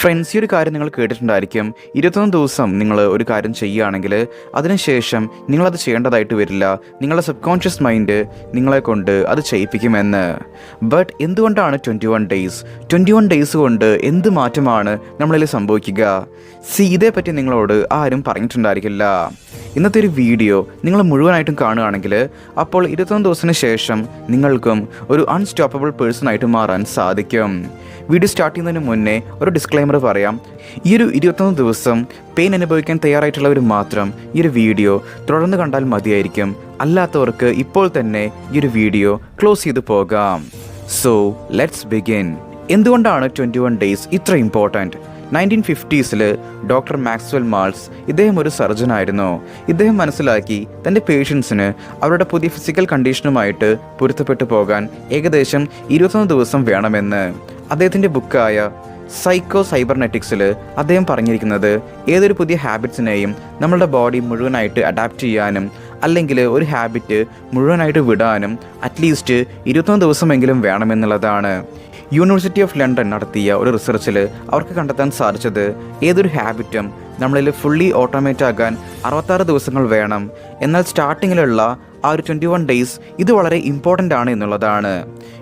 Friends ഈ ഒരു കാര്യം നിങ്ങൾ കേട്ടിട്ടുണ്ടായിരിക്കും. ഇരുപത്തൊന്ന് ദിവസം നിങ്ങൾ ഒരു കാര്യം ചെയ്യുകയാണെങ്കിൽ അതിനുശേഷം നിങ്ങളത് ചെയ്യേണ്ടതായിട്ട് വരില്ല. നിങ്ങളുടെ സബ് കോൺഷ്യസ് മൈൻഡ് നിങ്ങളെ കൊണ്ട് അത് ചെയ്യിപ്പിക്കുമെന്ന്. ബട്ട് എന്തുകൊണ്ടാണ് twenty one days twenty one days കൊണ്ട് എന്ത് മാറ്റമാണ് നമ്മളിൽ സംഭവിക്കുക? സി ഇതേപ്പറ്റി നിങ്ങളോട് ആരും പറഞ്ഞിട്ടുണ്ടായിരിക്കില്ല. ഇന്നത്തെ ഒരു വീഡിയോ നിങ്ങൾ മുഴുവനായിട്ടും കാണുകയാണെങ്കിൽ അപ്പോൾ ഇരുപത്തൊന്ന് ദിവസത്തിന് ശേഷം നിങ്ങൾക്കും ഒരു അൺസ്റ്റോപ്പബിൾ പേഴ്സൺ ആയിട്ട് മാറാൻ സാധിക്കും. വീഡിയോ സ്റ്റാർട്ട് ചെയ്യുന്നതിന് മുന്നേ ഒരു ഡിസ്ക്ലൈമർ പറയാം. ഈ ഒരു ഇരുപത്തൊന്ന് ദിവസം പെയിൻ അനുഭവിക്കാൻ തയ്യാറായിട്ടുള്ളവർ മാത്രം ഈ ഒരു വീഡിയോ തുടർന്ന് കണ്ടാൽ മതിയായിരിക്കും. അല്ലാത്തവർക്ക് ഇപ്പോൾ തന്നെ ഈ ഒരു വീഡിയോ ക്ലോസ് ചെയ്തു പോകാം. സോ ലെറ്റ്സ് ബിഗിൻ എന്തുകൊണ്ടാണ് ട്വന്റി വൺ ഡേയ്സ് ഇത്ര ഇമ്പോർട്ടന്റ് നയന്റീൻ ഫിഫ്റ്റീസിൽ ഡോക്ടർ മാക്സ്വൽ മാൾസ് ഇദ്ദേഹം ഒരു സർജനായിരുന്നു. ഇദ്ദേഹം മനസ്സിലാക്കി തന്റെ പേഷ്യൻസിന് അവരുടെ പുതിയ ഫിസിക്കൽ കണ്ടീഷനുമായിട്ട് പൊരുത്തപ്പെട്ടു പോകാൻ ഏകദേശം ഇരുപത്തൊന്ന് ദിവസം വേണമെന്ന്. അദ്ദേഹത്തിന്റെ ബുക്കായ സൈക്കോ സൈബർനെറ്റിക്സിൽ അദ്ദേഹം പറഞ്ഞിരിക്കുന്നത് ഏതൊരു പുതിയ ഹാബിറ്റ്സിനെയും നമ്മളുടെ ബോഡി മുഴുവനായിട്ട് അഡാപ്റ്റ് ചെയ്യാനും അല്ലെങ്കിൽ ഒരു ഹാബിറ്റ് മുഴുവനായിട്ട് വിടാനും അറ്റ്ലീസ്റ്റ് ഇരുപത്തൊന്ന് ദിവസമെങ്കിലും വേണമെന്നുള്ളതാണ്. യൂണിവേഴ്സിറ്റി ഓഫ് ലണ്ടൻ നടത്തിയ ഒരു റിസർച്ചിൽ അവർക്ക് കണ്ടെത്താൻ സാധിച്ചത് ഏതൊരു ഹാബിറ്റും നമ്മളിൽ ഫുള്ളി ഓട്ടോമേറ്റ് ആകാൻ അറുപത്താറ് ദിവസങ്ങൾ വേണം. എന്നാൽ സ്റ്റാർട്ടിങ്ങിലുള്ള ആ ഒരു ട്വന്റി വൺ ഡേയ്സ് ഇത് വളരെ ഇമ്പോർട്ടന്റ് ആണ് എന്നുള്ളതാണ്.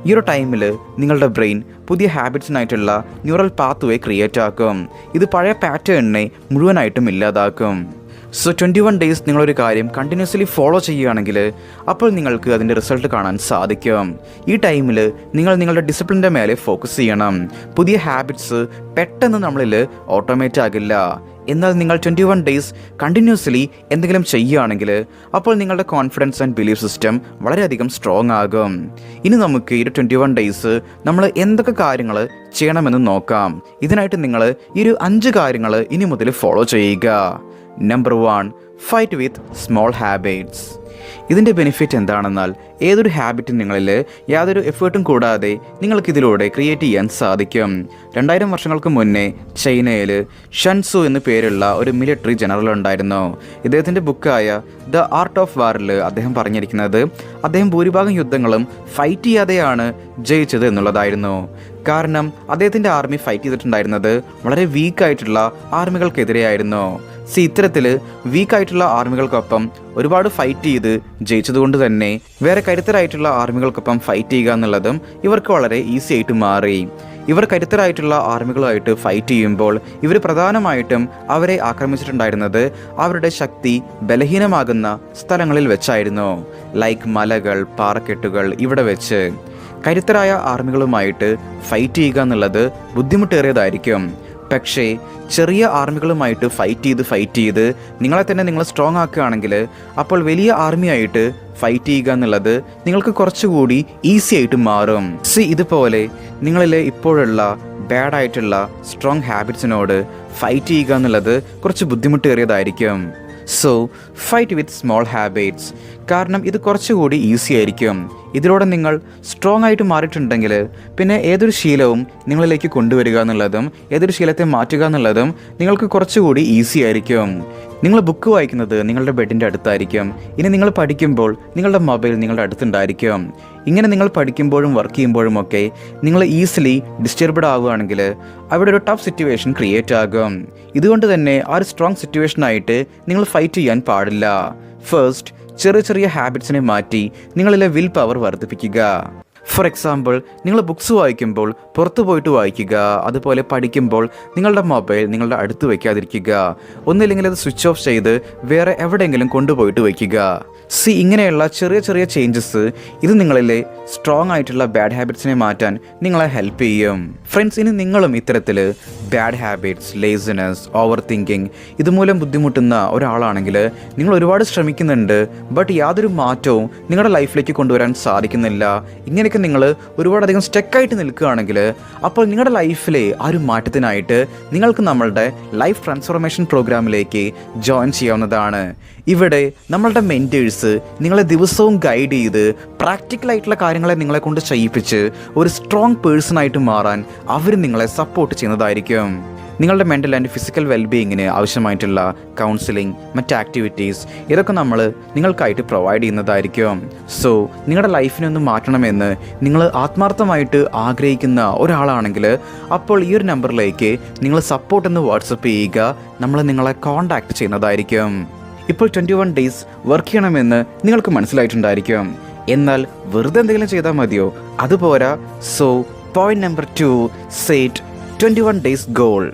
ഈ ഒരു ടൈമിൽ നിങ്ങളുടെ ബ്രെയിൻ പുതിയ ഹാബിറ്റ്സിനായിട്ടുള്ള ന്യൂറൽ പാത്ത് വേ ക്രിയേറ്റ് ആക്കും. ഇത് പഴയ പാറ്റേണിനെ മുഴുവനായിട്ടും ഇല്ലാതാക്കും. സോ ട്വന്റി വൺ ഡേയ്സ് നിങ്ങളൊരു കാര്യം കണ്ടിന്യൂസ്ലി ഫോളോ ചെയ്യുകയാണെങ്കിൽ അപ്പോൾ നിങ്ങൾക്ക് അതിന്റെ റിസൾട്ട് കാണാൻ സാധിക്കും. ഈ ടൈമിൽ നിങ്ങൾ നിങ്ങളുടെ ഡിസിപ്ലിന്റെ മേലെ ഫോക്കസ് ചെയ്യണം. പുതിയ ഹാബിറ്റ്സ് പെട്ടെന്ന് നമ്മളിൽ ഓട്ടോമേറ്റ് ആകില്ല. എന്നാൽ നിങ്ങൾ ട്വന്റി വൺ ഡേയ്സ് കണ്ടിന്യൂസ്ലി എന്തെങ്കിലും ചെയ്യുകയാണെങ്കിൽ അപ്പോൾ നിങ്ങളുടെ കോൺഫിഡൻസ് ആൻഡ് ബിലീഫ് സിസ്റ്റം വളരെയധികം സ്ട്രോങ് ആകും. ഇനി നമുക്ക് ഈ ട്വന്റി വൺ ഡേയ്സ് നമ്മൾ എന്തൊക്കെ കാര്യങ്ങൾ ചെയ്യണമെന്ന് നോക്കാം. ഇതിനായിട്ട് നിങ്ങൾ ഈ ഒരു അഞ്ച് കാര്യങ്ങൾ ഇനി മുതൽ ഫോളോ ചെയ്യുക. Number one fight with small habits ഇതിന്റെ ബെനിഫിറ്റ് എന്താണെന്നാൽ ഏതൊരു ഹാബിറ്റും നിങ്ങളിൽ യാതൊരു എഫേർട്ടും കൂടാതെ നിങ്ങൾക്കിതിലൂടെ ക്രിയേറ്റ് ചെയ്യാൻ സാധിക്കും. രണ്ടായിരം വർഷങ്ങൾക്ക് മുന്നേ ചൈനയിൽ ഷൻസു എന്നു പേരുള്ള ഒരു മിലിറ്ററി ജനറൽ ഉണ്ടായിരുന്നു. ഇദ്ദേഹത്തിന്റെ ബുക്കായ ദ ആർട്ട് ഓഫ് വാറിൽ അദ്ദേഹം പറഞ്ഞിരിക്കുന്നത് അദ്ദേഹം ഭൂരിഭാഗം യുദ്ധങ്ങളും ഫൈറ്റ് ചെയ്യാതെയാണ് ജയിച്ചത് എന്നുള്ളതായിരുന്നു. കാരണം അദ്ദേഹത്തിന്റെ ആർമി ഫൈറ്റ് ചെയ്തിട്ടുണ്ടായിരുന്നത് വളരെ വീക്കായിട്ടുള്ള ആർമികൾക്കെതിരെയായിരുന്നു സി ഇത്തരത്തിൽ വീക്കായിട്ടുള്ള ആർമികൾക്കൊപ്പം ഒരുപാട് ഫൈറ്റ് ചെയ്ത് ജയിച്ചതുകൊണ്ട് തന്നെ വേറെ കരുത്തരായിട്ടുള്ള ആർമികൾക്കൊപ്പം ഫൈറ്റ് ചെയ്യുക എന്നുള്ളതും ഇവർക്ക് വളരെ ഈസി ആയിട്ട് മാറി. ഇവർ കരുത്തരായിട്ടുള്ള ആർമികളുമായിട്ട് ഫൈറ്റ് ചെയ്യുമ്പോൾ ഇവർ പ്രധാനമായിട്ടും അവരെ ആക്രമിച്ചിട്ടുണ്ടായിരുന്നത് അവരുടെ ശക്തി ബലഹീനമാകുന്ന സ്ഥലങ്ങളിൽ വെച്ചായിരുന്നു. ലൈക്ക് മലകൾ പാറക്കെട്ടുകൾ ഇവിടെ വെച്ച്. കരുത്തരായ ആർമികളുമായിട്ട് ഫൈറ്റ് ചെയ്യുക എന്നുള്ളത് ബുദ്ധിമുട്ടേറിയതായിരിക്കും. പക്ഷേ ചെറിയ ആർമികളുമായിട്ട് ഫൈറ്റ് ചെയ്ത് ഫൈറ്റ് ചെയ്ത് നിങ്ങളെ തന്നെ നിങ്ങൾ സ്ട്രോങ് ആക്കുകയാണെങ്കിൽ അപ്പോൾ വലിയ ആർമിയായിട്ട് ഫൈറ്റ് ചെയ്യുക എന്നുള്ളത് നിങ്ങൾക്ക് കുറച്ചുകൂടി ഈസി ആയിട്ട് മാറും. സി ഇതുപോലെ നിങ്ങളിൽ ഇപ്പോഴുള്ള ബാഡ് ആയിട്ടുള്ള സ്ട്രോങ് ഹാബിറ്റ്സിനോട് ഫൈറ്റ് ചെയ്യുക എന്നുള്ളത് കുറച്ച് ബുദ്ധിമുട്ടേറിയതായിരിക്കും. So fight with small habits കാരണം ഇത് കുറച്ചുകൂടി ഈസി ആയിരിക്കും. ഇതിലൂടെ നിങ്ങൾ സ്ട്രോങ് ആയിട്ട് മാറിയിട്ടുണ്ടെങ്കിൽ പിന്നെ ഏതൊരു ശീലവും നിങ്ങളിലേക്ക് കൊണ്ടുവരിക എന്നുള്ളതും ഏതൊരു ശീലത്തെ മാറ്റുക എന്നുള്ളതും നിങ്ങൾക്ക് കുറച്ചുകൂടി ഈസി ആയിരിക്കും. നിങ്ങൾ ബുക്ക് വായിക്കുന്നത് നിങ്ങളുടെ ബെഡിന്റെ അടുത്തായിരിക്കും. ഇനി നിങ്ങൾ പഠിക്കുമ്പോൾ നിങ്ങളുടെ മൊബൈൽ നിങ്ങളുടെ അടുത്തുണ്ടായിരിക്കും. ഇങ്ങനെ നിങ്ങൾ പഠിക്കുമ്പോഴും വർക്ക് ചെയ്യുമ്പോഴും ഒക്കെ നിങ്ങൾ ഈസിലി ഡിസ്റ്റർബ്ഡ് ആവുകയാണെങ്കിൽ അവിടെ ഒരു ടഫ് സിറ്റുവേഷൻ ക്രിയേറ്റ് ആകും. ഇതുകൊണ്ട് തന്നെ ആ ഒരു സ്ട്രോങ് സിറ്റുവേഷനായിട്ട് നിങ്ങൾ ഫൈറ്റ് ചെയ്യാൻ പാടില്ല. ഫസ്റ്റ് ചെറിയ ചെറിയ ഹാബിറ്റ്സിനെ മാറ്റി നിങ്ങളിലെ വിൽ പവർ വർദ്ധിപ്പിക്കുക. ഫോർ എക്സാമ്പിൾ നിങ്ങൾ ബുക്സ് വായിക്കുമ്പോൾ പുറത്തു പോയിട്ട് വായിക്കുക അതുപോലെ പഠിക്കുമ്പോൾ നിങ്ങളുടെ മൊബൈൽ നിങ്ങളുടെ അടുത്ത് വയ്ക്കാതിരിക്കുക ഒന്നില്ലെങ്കിൽ അത് സ്വിച്ച് ഓഫ് ചെയ്ത് വേറെ എവിടെയെങ്കിലും കൊണ്ടുപോയിട്ട് വയ്ക്കുക സി ഇങ്ങനെയുള്ള ചെറിയ ചെറിയ ചേഞ്ചസ് ഇത് നിങ്ങളിലെ സ്ട്രോങ് ആയിട്ടുള്ള ബാഡ് ഹാബിറ്റ്സിനെ മാറ്റാൻ നിങ്ങളെ ഹെൽപ്പ് ചെയ്യും. ഫ്രണ്ട്സ് ഇനി നിങ്ങളും ഇത്തരത്തിൽ bad habits laziness over thinking ഇതുമൂലം ബുദ്ധിമുട്ടുന്ന ഒരാളാണെങ്കിൽ നിങ്ങൾ ഒരുപാട് ശ്രമിക്കുന്നുണ്ട് ബട്ട് യാതൊരു മാറ്റവും നിങ്ങളുടെ ലൈഫിലേക്ക് കൊണ്ടുവരാൻ സാധിക്കുന്നില്ല. ഇങ്ങനെയൊക്കെ നിങ്ങൾ ഒരുപാടധികം സ്റ്റെക്കായിട്ട് നിൽക്കുകയാണെങ്കിൽ അപ്പോൾ നിങ്ങളുടെ ലൈഫിലെ ആ ഒരു മാറ്റത്തിനായിട്ട് നിങ്ങൾക്ക് നമ്മളുടെ ലൈഫ് ട്രാൻസ്ഫോർമേഷൻ പ്രോഗ്രാമിലേക്ക് ജോയിൻ ചെയ്യാവുന്നതാണ്. ഇവിടെ നമ്മളുടെ മെന്റേഴ്സ് നിങ്ങളെ ദിവസവും ഗൈഡ് ചെയ്ത് പ്രാക്ടിക്കലായിട്ടുള്ള കാര്യങ്ങളെ നിങ്ങളെ കൊണ്ട് ചെയ്യിപ്പിച്ച് ഒരു സ്ട്രോങ് പേഴ്സണായിട്ട് മാറാൻ അവർ നിങ്ങളെ സപ്പോർട്ട് ചെയ്യുന്നതായിരിക്കും. നിങ്ങളുടെ മെന്റൽ ആൻഡ് ഫിസിക്കൽ വെൽബീങ്ങിന് ആവശ്യമായിട്ടുള്ള കൗൺസിലിംഗ് മറ്റ് ആക്ടിവിറ്റീസ് ഇതൊക്കെ നമ്മൾ നിങ്ങൾക്കായിട്ട് പ്രൊവൈഡ് ചെയ്യുന്നതായിരിക്കും. സോ നിങ്ങളുടെ ലൈഫിനൊന്ന് മാറ്റണമെന്ന് നിങ്ങൾ ആത്മാർത്ഥമായിട്ട് ആഗ്രഹിക്കുന്ന ഒരാളാണെങ്കിൽ അപ്പോൾ ഈ ഒരു നമ്പറിലേക്ക് നിങ്ങൾ സപ്പോർട്ട് എന്ന് വാട്സപ്പ് ചെയ്യുക. നമ്മൾ നിങ്ങളെ കോൺടാക്ട് ചെയ്യുന്നതായിരിക്കും. ഇപ്പോൾ ട്വന്റി വൺ ഡേയ്സ് വർക്ക് ചെയ്യണമെന്ന് നിങ്ങൾക്ക് മനസ്സിലായിട്ടുണ്ടായിരിക്കും. എന്നാൽ വെറുതെ എന്തെങ്കിലും ചെയ്താൽ മതിയോ? അതുപോരാ so point number two set twenty one days goal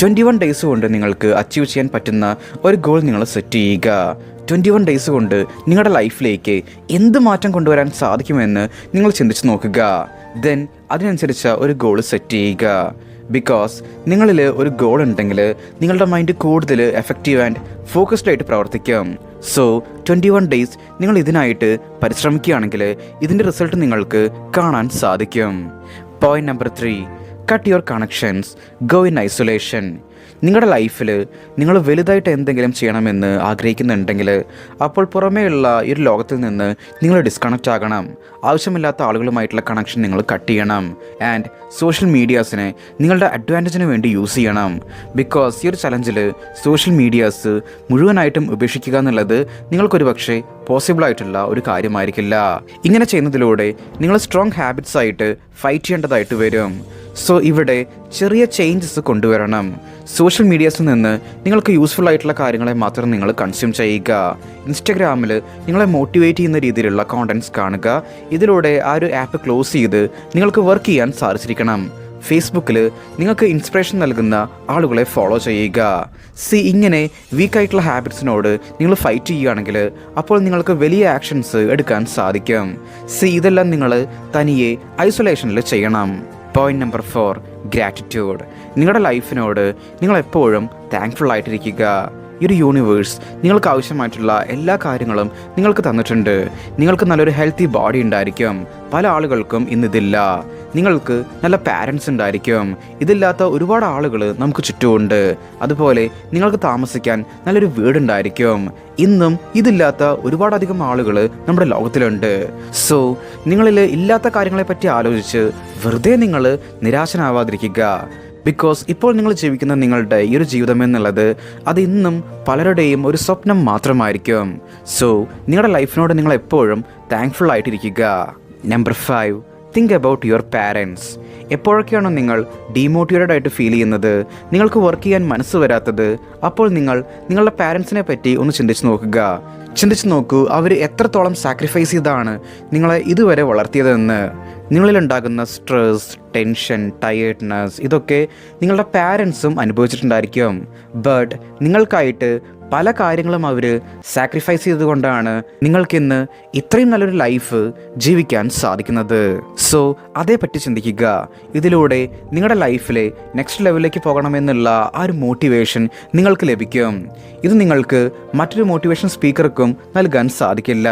twenty one days കൊണ്ട് നിങ്ങൾക്ക് അച്ചീവ് ചെയ്യാൻ പറ്റുന്ന ഒരു ഗോൾ നിങ്ങൾ സെറ്റ് ചെയ്യുക. ട്വന്റി വൺ ഡേയ്സ് കൊണ്ട് നിങ്ങളുടെ ലൈഫിലേക്ക് എന്ത് മാറ്റം കൊണ്ടുവരാൻ സാധിക്കുമെന്ന് നിങ്ങൾ ചിന്തിച്ച് നോക്കുക. ദെൻ അതിനനുസരിച്ച ഒരു ഗോൾ സെറ്റ് ചെയ്യുക. ബിക്കോസ് നിങ്ങളിൽ ഒരു ഗോൾ ഉണ്ടെങ്കിൽ നിങ്ങളുടെ മൈൻഡ് കൂടുതൽ എഫക്റ്റീവ് ആൻഡ് ഫോക്കസ്ഡ് ആയിട്ട് പ്രവർത്തിക്കും. സോ ട്വന്റി വൺ ഡേയ്സ് നിങ്ങൾ ഇതിനായിട്ട് പരിശ്രമിക്കുകയാണെങ്കിൽ ഇതിന്റെ റിസൾട്ട് നിങ്ങൾക്ക് കാണാൻ സാധിക്കും. Point number three cut your connections go in isolation നിങ്ങളുടെ ലൈഫിൽ നിങ്ങൾ വലുതായിട്ട് എന്തെങ്കിലും ചെയ്യണമെന്ന് ആഗ്രഹിക്കുന്നുണ്ടെങ്കിൽ അപ്പോൾ പുറമേയുള്ള ഈ ഒരു ലോകത്തിൽ നിന്ന് നിങ്ങൾ ഡിസ്കണക്റ്റ് ആകണം. ആവശ്യമില്ലാത്ത ആളുകളുമായിട്ടുള്ള കണക്ഷൻ നിങ്ങൾ കട്ട് ചെയ്യണം. ആൻഡ് സോഷ്യൽ മീഡിയാസിനെ നിങ്ങളുടെ അഡ്വാന്റേജിന് വേണ്ടി യൂസ് ചെയ്യണം. ബിക്കോസ് ഈ ഒരു ചലഞ്ചിൽ സോഷ്യൽ മീഡിയാസ് മുഴുവനായിട്ടും ഉപേക്ഷിക്കുക എന്നുള്ളത് നിങ്ങൾക്കൊരു പക്ഷേ പോസിബിൾ ആയിട്ടുള്ള ഒരു കാര്യമായിരിക്കില്ല. ഇങ്ങനെ ചെയ്യുന്നതിലൂടെ നിങ്ങൾ സ്ട്രോങ് ഹാബിറ്റ്സ് ആയിട്ട് ഫൈറ്റ് ചെയ്യേണ്ടതായിട്ട് വരും. സോ ഇവിടെ ചെറിയ ചേഞ്ചസ് കൊണ്ടുവരണം. സോഷ്യൽ മീഡിയാസിൽ നിന്ന് നിങ്ങൾക്ക് യൂസ്ഫുൾ ആയിട്ടുള്ള കാര്യങ്ങളെ മാത്രം നിങ്ങൾ കൺസ്യൂം ചെയ്യുക. ഇൻസ്റ്റഗ്രാമിൽ നിങ്ങളെ മോട്ടിവേറ്റ് ചെയ്യുന്ന രീതിയിലുള്ള കോണ്ടന്റ്സ് കാണുക. ഇതിലൂടെ ആ ഒരു ആപ്പ് ക്ലോസ് ചെയ്ത് നിങ്ങൾക്ക് വർക്ക് ചെയ്യാൻ സാധിച്ചിരിക്കണം. ഫേസ്ബുക്കിൽ നിങ്ങൾക്ക് ഇൻസ്പിറേഷൻ നൽകുന്ന ആളുകളെ ഫോളോ ചെയ്യുക. സി ഇങ്ങനെ വീക്കായിട്ടുള്ള ഹാബിറ്റ്സിനോട് നിങ്ങൾ ഫൈറ്റ് ചെയ്യുകയാണെങ്കിൽ അപ്പോൾ നിങ്ങൾക്ക് വലിയ ആക്ഷൻസ് എടുക്കാൻ സാധിക്കും. സി ഇതെല്ലാം നിങ്ങൾ തനിയെ ഐസൊലേഷനിൽ ചെയ്യണം. പോയിന്റ് നമ്പർ ഫോർ ഗ്രാറ്റിറ്റ്യൂഡ് നിങ്ങളുടെ ലൈഫിനോട് നിങ്ങൾ എപ്പോഴും താങ്ക്ഫുൾ ആയിട്ടിരിക്കുക. ഈ ഒരു യൂണിവേഴ്സ് നിങ്ങൾക്ക് ആവശ്യമായിട്ടുള്ള എല്ലാ കാര്യങ്ങളും നിങ്ങൾക്ക് തന്നിട്ടുണ്ട്. നിങ്ങൾക്ക് നല്ലൊരു ഹെൽത്തി ബോഡി ഉണ്ടായിരിക്കും. പല ആളുകൾക്കും ഇന്നിതില്ല. നിങ്ങൾക്ക് നല്ല പാരൻസ് ഉണ്ടായിരിക്കും. ഇതില്ലാത്ത ഒരുപാട് ആളുകൾ നമുക്ക് ചുറ്റുമുണ്ട്. അതുപോലെ നിങ്ങൾക്ക് താമസിക്കാൻ നല്ലൊരു വീടുണ്ടായിരിക്കും. ഇന്നും ഇതില്ലാത്ത ഒരുപാടധികം ആളുകൾ നമ്മുടെ ലോകത്തിലുണ്ട്. സോ നിങ്ങളിൽ ഇല്ലാത്ത കാര്യങ്ങളെപ്പറ്റി ആലോചിച്ച് വെറുതെ നിങ്ങൾ നിരാശനാവാതിരിക്കുക. ബിക്കോസ് ഇപ്പോൾ നിങ്ങൾ ജീവിക്കുന്ന നിങ്ങളുടെ ഈ ഒരു ജീവിതം എന്നുള്ളത് അത് ഇന്നും പലരുടെയും ഒരു സ്വപ്നം മാത്രമായിരിക്കും. സോ നിങ്ങളുടെ ലൈഫിനോട് നിങ്ങൾ എപ്പോഴും താങ്ക്ഫുൾ ആയിട്ടിരിക്കുക. Number five think about your parents എപ്പോഴൊക്കെയാണോ നിങ്ങൾ ഡീമോട്ടിവേറ്റഡ് ആയിട്ട് ഫീൽ ചെയ്യുന്നത്? നിങ്ങൾക്ക് വർക്ക് ചെയ്യാൻ മനസ്സ് വരാത്തത്? അപ്പോൾ നിങ്ങൾ നിങ്ങളുടെ പാരൻസിനെ പറ്റി ഒന്ന് ചിന്തിച്ച് നോക്കുക. ചിന്തിച്ച് നോക്കൂ അവർ എത്രത്തോളം സാക്രിഫൈസ് ചെയ്താണ് നിങ്ങളെ ഇതുവരെ വളർത്തിയതെന്ന്. നിങ്ങളിലുണ്ടാകുന്ന സ്ട്രെസ് ടെൻഷൻ ടയേർഡ്നെസ് ഇതൊക്കെ നിങ്ങളുടെ പാരൻസും അനുഭവിച്ചിട്ടുണ്ടായിരിക്കും. ബട്ട് നിങ്ങൾക്കായിട്ട് പല കാര്യങ്ങളും അവർ സാക്രിഫൈസ് ചെയ്തുകൊണ്ടാണ് നിങ്ങൾക്കിന്ന് ഇത്രയും നല്ലൊരു ലൈഫ് ജീവിക്കാൻ സാധിക്കുന്നത്. സോ അതേപ്പറ്റി ചിന്തിക്കുക. ഇതിലൂടെ നിങ്ങളുടെ ലൈഫിലെ നെക്സ്റ്റ് ലെവലിലേക്ക് പോകണമെന്നുള്ള ആ ഒരു മോട്ടിവേഷൻ നിങ്ങൾക്ക് ലഭിക്കും. ഇത് നിങ്ങൾക്ക് മറ്റൊരു മോട്ടിവേഷൻ സ്പീക്കർക്കും നൽകാൻ സാധിക്കില്ല.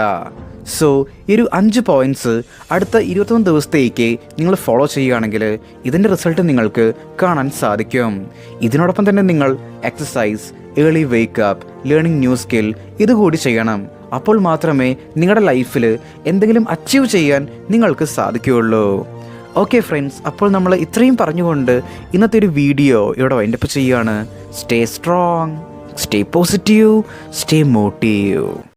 സോ ഈ ഒരു അഞ്ച് പോയിന്റ്സ് അടുത്ത ഇരുപത്തൊന്ന് ദിവസത്തേക്ക് നിങ്ങൾ ഫോളോ ചെയ്യുകയാണെങ്കിൽ ഇതിന്റെ റിസൾട്ട് നിങ്ങൾക്ക് കാണാൻ സാധിക്കും. ഇതിനോടൊപ്പം തന്നെ നിങ്ങൾ exercise early wake up learning new skill ഇതുകൂടി ചെയ്യണം. അപ്പോൾ മാത്രമേ നിങ്ങളുടെ ലൈഫിൽ എന്തെങ്കിലും അച്ചീവ് ചെയ്യാൻ നിങ്ങൾക്ക് സാധിക്കുകയുള്ളൂ. ഓക്കെ ഫ്രണ്ട്സ് അപ്പോൾ നമ്മൾ ഇത്രയും പറഞ്ഞുകൊണ്ട് ഇന്നത്തെ ഒരു വീഡിയോ ഇവിടെ വൈൻഡപ്പ് ചെയ്യുകയാണ്. Stay strong stay positive stay motive